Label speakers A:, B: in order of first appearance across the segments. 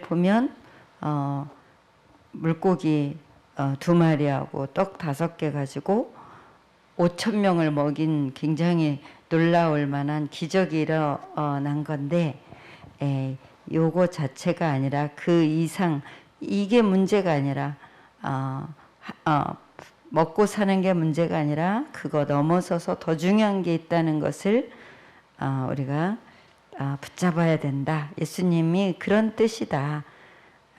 A: 보면 어, 물고기 어, 두 마리하고 떡 다섯 개 가지고 5천 명을 먹인 굉장히 놀라울 만한 기적이 일어난 건데 에, 요거 자체가 아니라 그 이상 이게 문제가 아니라 어, 하- 어, 먹고 사는 게 문제가 아니라 그거 넘어서서 더 중요한 게 있다는 것을 어, 우리가 어, 붙잡아야 된다. 예수님이 그런 뜻이다.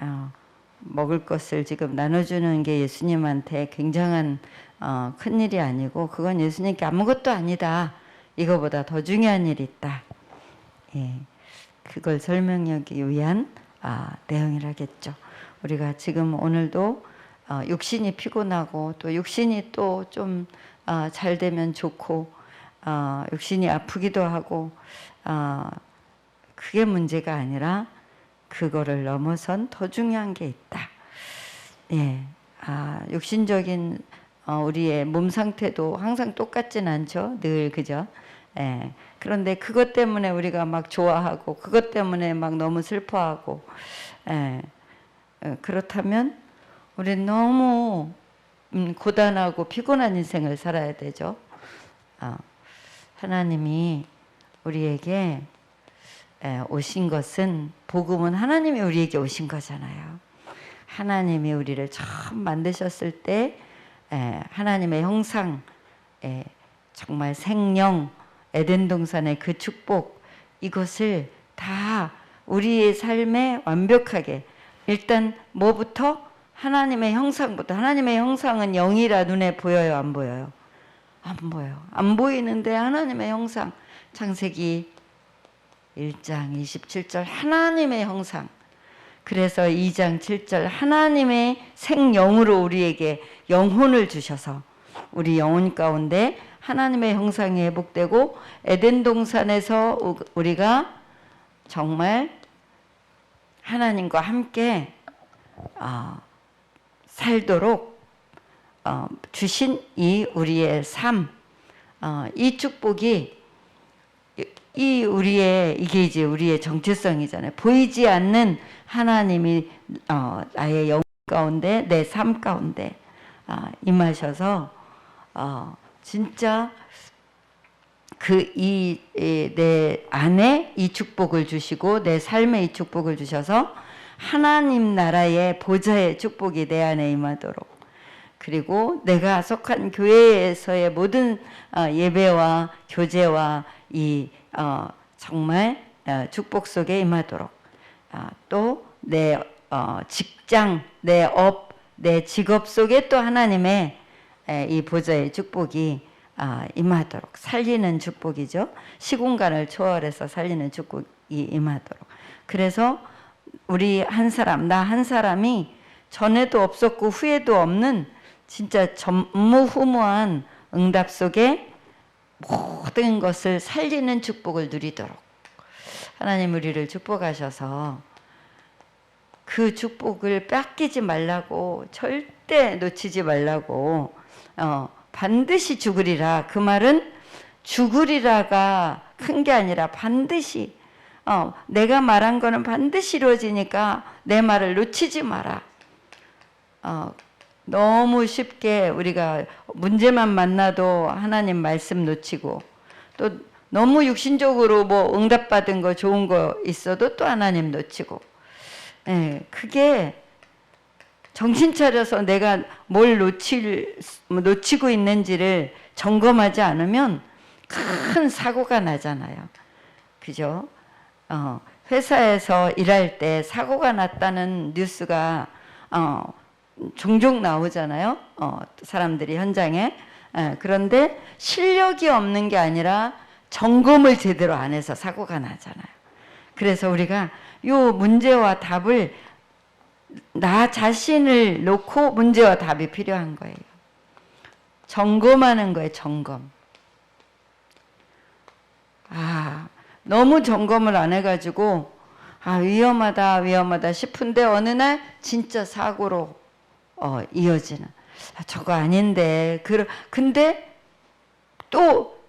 A: 어, 먹을 것을 지금 나눠주는 게 예수님한테 굉장한 어, 큰 일이 아니고 그건 예수님께 아무것도 아니다. 이거보다 더 중요한 일이 있다. 예, 그걸 설명하기 위한 아, 내용이라겠죠. 우리가 지금 오늘도 어, 육신이 피곤하고 또 육신이 또좀 어, 잘 되면 좋고 어, 육신이 아프기도 하고 어, 그게 문제가 아니라 그거를 넘어선 더 중요한 게 있다. 예, 아, 육신적인 어, 우리의 몸 상태도 항상 똑같진 않죠. 늘 그죠. 예. 그런데 그것 때문에 우리가 막 좋아하고 그것 때문에 막 너무 슬퍼하고 예. 어, 그렇다면 우리는 너무 음, 고단하고 피곤한 인생을 살아야 되죠. 어, 하나님이 우리에게 에, 오신 것은 복음은 하나님이 우리에게 오신 거잖아요. 하나님이 우리를 처음 만드셨을 때 에, 하나님의 형상, 에, 정말 생명, 에덴 동산의 그 축복 이것을 다 우리의 삶에 완벽하게 일단 뭐부터? 하나님의 형상부터. 하나님의 형상은 영이라 눈에 보여요 안 보여요? 안 보여요. 안 보이는데 하나님의 형상. 창세기 1장 27절 하나님의 형상. 그래서 2장 7절 하나님의 생영으로 우리에게 영혼을 주셔서 우리 영혼 가운데 하나님의 형상이 회복되고 에덴 동산에서 우- 우리가 정말 하나님과 함께 어, 살도록 어, 주신 이 우리의 삶, 어, 이 축복이 이- 이 우리의 이게 이제 우리의 정체성이잖아요. 보이지 않는 하나님이 어, 나의 영 가운데 내 삶 가운데 아, 임하셔서 어, 진짜 그이내 안에 이 축복을 주시고 내 삶에 이 축복을 주셔서 하나님 나라의 보좌의 축복이 내 안에 임하도록 그리고 내가 속한 교회에서의 모든 어, 예배와 교제와 이 어, 정말 어, 축복 속에 임하도록 아, 또내 어, 직장, 내 업, 내 직업 속에 또 하나님의 에, 이 보좌의 축복이 아, 임하도록 살리는 축복이죠. 시공간을 초월해서 살리는 축복이 임하도록. 그래서 우리 한 사람, 나 한 사람이 전에도 없었고 후에도 없는 진짜 전무후무한 응답 속에 모든 것을 살리는 축복을 누리도록 하나님 우리를 축복하셔서 그 축복을 뺏기지 말라고 절대 놓치지 말라고 어, 반드시 죽으리라 그 말은 죽으리라가 큰 게 아니라 반드시 어, 내가 말한 거는 반드시 이루어지니까 내 말을 놓치지 마라. 어, 너무 쉽게 우리가 문제만 만나도 하나님 말씀 놓치고 또 너무 육신적으로 뭐 응답받은 거 좋은 거 있어도 또 하나님 놓치고 예, 그게 정신 차려서 내가 뭘 놓칠, 뭐 놓치고 있는지를 점검하지 않으면 큰 사고가 나잖아요. 그죠? 어, 회사에서 일할 때 사고가 났다는 뉴스가 어, 종종 나오잖아요. 어, 사람들이 현장에. 예, 그런데 실력이 없는 게 아니라 점검을 제대로 안 해서 사고가 나잖아요. 그래서 우리가 요 문제와 답을 나 자신을 놓고 문제와 답이 필요한 거예요. 점검하는 거예요, 점검. 아, 너무 점검을 안 해가지고, 아, 위험하다, 위험하다 싶은데, 어느 날 진짜 사고로, 어, 이어지는. 아, 저거 아닌데. 그, 근데 또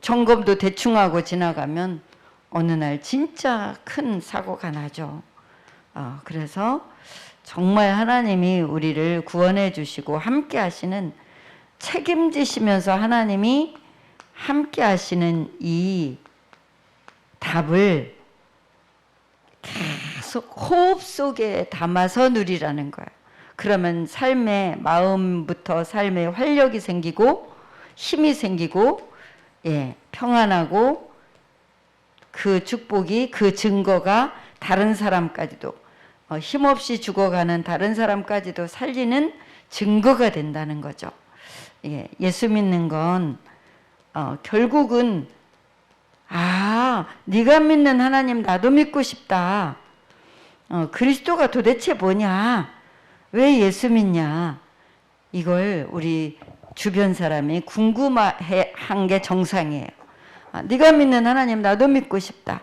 A: 점검도 대충 하고 지나가면, 어느 날 진짜 큰 사고가 나죠. 어, 그래서 정말 하나님이 우리를 구원해 주시고 함께 하시는 책임지시면서 하나님이 함께 하시는 이 답을 계속 호흡 속에 담아서 누리라는 거예요. 그러면 삶의 마음부터 삶의 활력이 생기고 힘이 생기고 예, 평안하고 그 축복이 그 증거가 다른 사람까지도 어, 힘없이 죽어가는 다른 사람까지도 살리는 증거가 된다는 거죠. 예, 예수 믿는 건 어, 결국은 아 네가 믿는 하나님 나도 믿고 싶다. 어, 그리스도가 도대체 뭐냐? 왜 예수 믿냐? 이걸 우리 주변 사람이 궁금한 게 정상이에요. 아, 네가 믿는 하나님 나도 믿고 싶다.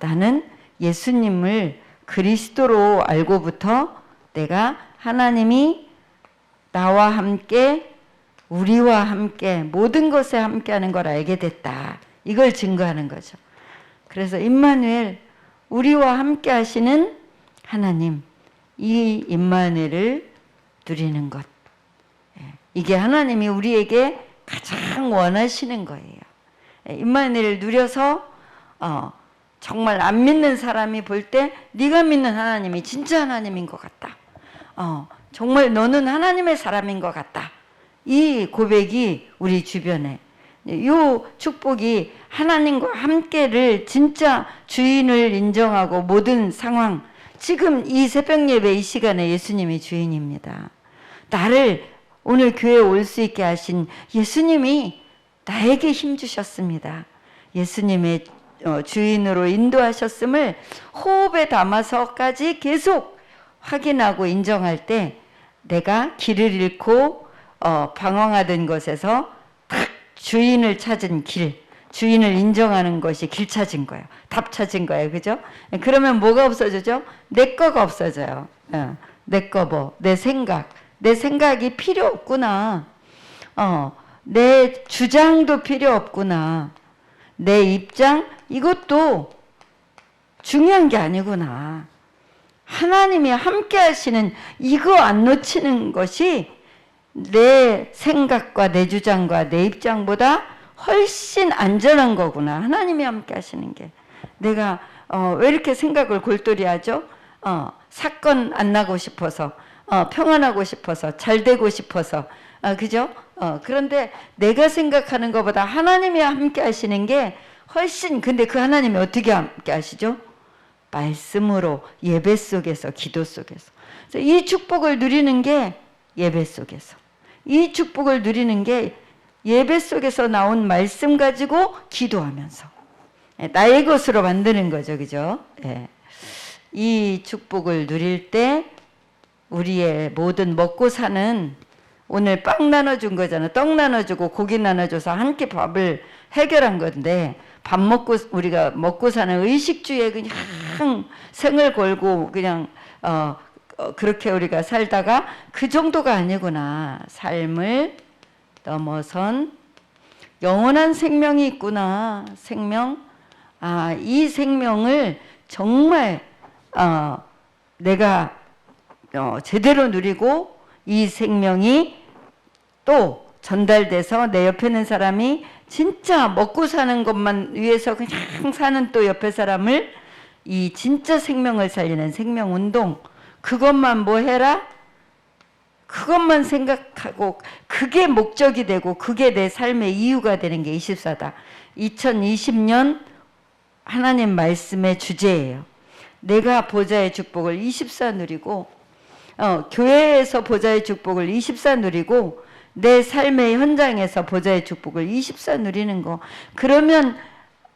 A: 나는 예수님을 그리스도로 알고부터 내가 하나님이 나와 함께 우리와 함께 모든 것에 함께하는 걸 알게 됐다. 이걸 증거하는 거죠. 그래서 임마누엘 우리와 함께 하시는 하나님 이 임마누엘을 누리는 것 예, 이게 하나님이 우리에게 가장 원하시는 거예요. 예, 임마누엘을 누려서 어, 정말 안 믿는 사람이 볼 때 네가 믿는 하나님이 진짜 하나님인 것 같다. 어, 정말 너는 하나님의 사람인 것 같다. 이 고백이 우리 주변에 이 축복이 하나님과 함께를 진짜 주인을 인정하고 모든 상황 지금 이 새벽 예배 이 시간에 예수님이 주인입니다. 나를 오늘 교회에 올 수 있게 하신 예수님이 나에게 힘 주셨습니다. 예수님의 어, 주인으로 인도하셨음을 호흡에 담아서까지 계속 확인하고 인정할 때 내가 길을 잃고 어, 방황하던 것에서 딱 주인을 찾은 길, 주인을 인정하는 것이 길 찾은 거예요. 답 찾은 거예요. 그죠? 그러면 뭐가 없어지죠? 내 거가 없어져요. 어, 내거 뭐, 내 생각. 내 생각이 필요 없구나. 어, 내 주장도 필요 없구나. 내 입장, 이것도 중요한 게 아니구나. 하나님이 함께 하시는 이거 안 놓치는 것이 내 생각과 내 주장과 내 입장보다 훨씬 안전한 거구나. 하나님이 함께 하시는 게. 내가 어, 왜 이렇게 생각을 골똘히 하죠? 어, 사건 안 나고 싶어서, 어, 평안하고 싶어서, 잘 되고 싶어서, 어, 그죠? 어, 그런데 내가 생각하는 것보다 하나님이 함께 하시는 게 훨씬, 근데 그 하나님이 어떻게 함께 하시죠? 말씀으로 예배 속에서, 기도 속에서. 이 축복을 누리는 게 예배 속에서. 이 축복을 누리는 게 예배 속에서 나온 말씀 가지고 기도하면서 예, 나의 것으로 만드는 거죠, 그죠? 예. 이 축복을 누릴 때 우리의 모든 먹고 사는 오늘 빵 나눠준 거잖아. 떡 나눠주고 고기 나눠줘서 한 끼 밥을 해결한 건데 밥 먹고 우리가 먹고 사는 의식주의에 그냥 생을 걸고 그냥 어, 어, 그렇게 우리가 살다가 그 정도가 아니구나. 삶을 넘어선 영원한 생명이 있구나. 생명. 아, 이 생명을 정말 어, 내가 어, 제대로 누리고 이 생명이 또 전달돼서 내 옆에 있는 사람이 진짜 먹고 사는 것만 위해서 그냥 사는 또 옆에 사람을 이 진짜 생명을 살리는 생명 운동 그것만 뭐 해라? 그것만 생각하고 그게 목적이 되고 그게 내 삶의 이유가 되는 게 24다. 2020년 하나님 말씀의 주제예요. 내가 보좌의 축복을 24 누리고 어, 교회에서 보좌의 축복을 24 누리고 내 삶의 현장에서 보좌의 축복을 24 누리는 거. 그러면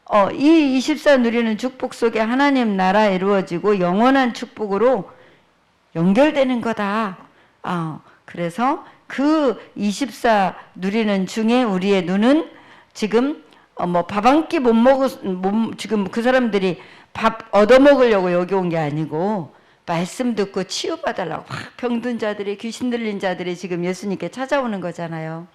A: 어, 이 24 누리는 축복 속에 하나님 나라 이루어지고 영원한 축복으로 연결되는 거다. 어, 그래서 그 24 누리는 중에 우리의 눈은 지금 어, 뭐밥 한 끼 못 먹었, 못, 지금 그 사람들이 밥 얻어 먹으려고 여기 온 게 아니고 말씀 듣고 치유받으려고 막 병든 자들이 귀신 들린 자들이 지금 예수님께 찾아오는 거잖아요.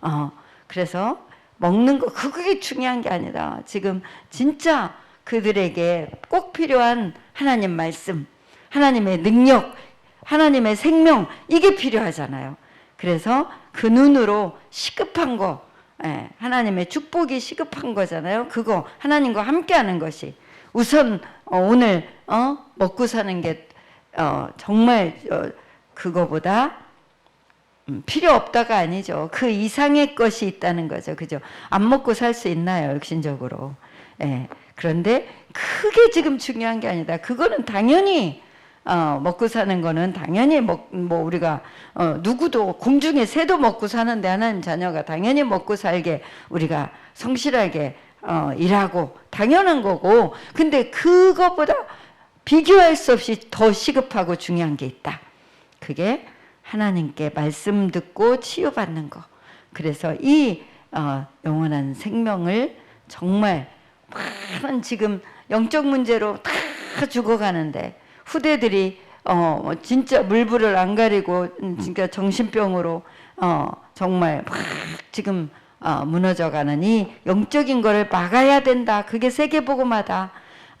A: 어, 그래서 먹는 거 그게 중요한 게 아니다. 지금 진짜 그들에게 꼭 필요한 하나님 말씀 하나님의 능력, 하나님의 생명 이게 필요하잖아요. 그래서 그 눈으로 시급한 거, 예, 하나님의 축복이 시급한 거잖아요. 그거 하나님과 함께하는 것이 우선 어, 오늘 어, 먹고 사는 게 어, 정말 어, 그거보다 음, 필요 없다가 아니죠. 그 이상의 것이 있다는 거죠. 그죠? 안 먹고 살 수 있나요? 육신적으로. 예. 그런데 크게 지금 중요한 게 아니다. 그거는 당연히 어, 먹고 사는 거는 당연히 먹, 뭐 우리가 어, 누구도 공중에 새도 먹고 사는데 하나님 자녀가 당연히 먹고 살게 우리가 성실하게 어, 일하고 당연한 거고 근데 그것보다 비교할 수 없이 더 시급하고 중요한 게 있다. 그게 하나님께 말씀 듣고 치유받는 거. 그래서 이 어, 영원한 생명을 정말 많은 지금 영적 문제로 다 죽어가는데 후대들이 어뭐 진짜 물불을 안 가리고 음, 진짜 정신병으로 어 정말 막 지금 어 무너져가는 이 영적인 거를 막아야 된다. 그게 세계 복음하다.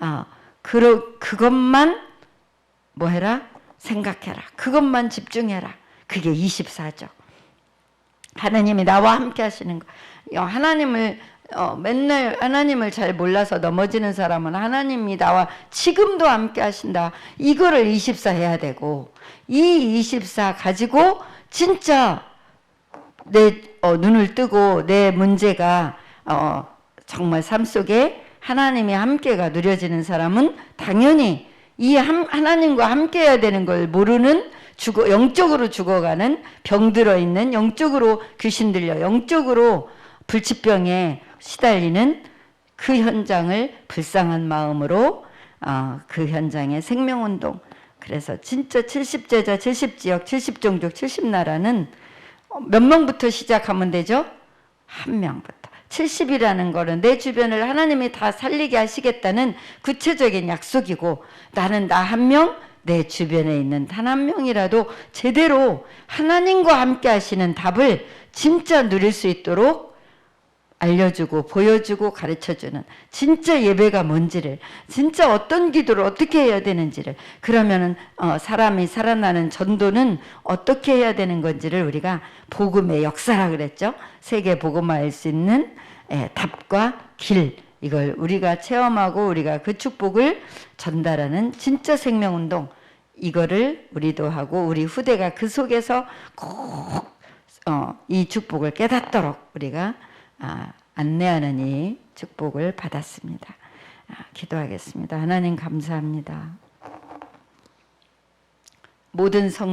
A: 아 그러 그것만 뭐 해라 생각해라. 그것만 집중해라. 그게 24죠. 하나님이 나와 함께 하시는 거. 어, 하나님을 어, 맨날 하나님을 잘 몰라서 넘어지는 사람은 하나님이 나와 지금도 함께 하신다. 이거를 24 해야 되고 이 24 가지고 진짜 내 어, 눈을 뜨고 내 문제가 어, 정말 삶 속에 하나님이 함께가 누려지는 사람은 당연히 이 함- 하나님과 함께 해야 되는 걸 모르는 죽어 영적으로 죽어가는 병들어 있는 영적으로 귀신 들려 영적으로 불치병에 시달리는 그 현장을 불쌍한 마음으로 어, 그 현장의 생명운동 그래서 진짜 70제자 70지역 70종족 70나라는 몇 명부터 시작하면 되죠? 한 명부터. 70이라는 거는 내 주변을 하나님이 다 살리게 하시겠다는 구체적인 약속이고 나는 나 한 명, 내 주변에 있는 단 한 명이라도 제대로 하나님과 함께 하시는 답을 진짜 누릴 수 있도록 알려주고 보여주고 가르쳐주는 진짜 예배가 뭔지를 진짜 어떤 기도를 어떻게 해야 되는지를 그러면은 어, 사람이 살아나는 전도는 어떻게 해야 되는 건지를 우리가 복음의 역사라 그랬죠? 세계 복음화할 수 있는 예, 답과 길 이걸 우리가 체험하고 우리가 그 축복을 전달하는 진짜 생명운동 이거를 우리도 하고 우리 후대가 그 속에서 꼭 어, 이 축복을 깨닫도록 우리가 아, 안내하는 이 축복을 받았습니다. 아, 기도하겠습니다. 하나님 감사합니다. 모든 성